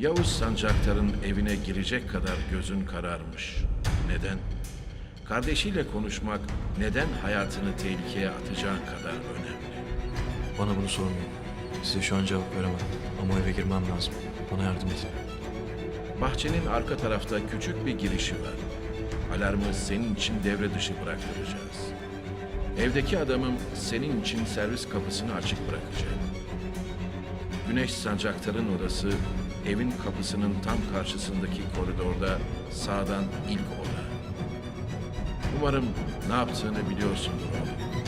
Yavuz Sancaktar'ın evine girecek kadar gözün kararmış. Neden? Kardeşiyle konuşmak neden hayatını tehlikeye atacağın kadar önemli. Bana bunu sormayın. Size şu an cevap veremem. Ama eve girmem lazım. Bana yardım edin. Bahçenin arka tarafta küçük bir girişi var. Alarmı senin için devre dışı bıraktıracağız. Evdeki adamım senin için servis kapısını açık bırakacak. Güneş Sancaktar'ın odası evin kapısının tam karşısındaki koridorda sağdan ilk oda. Umarım ne yaptığını biliyorsundur oğlum.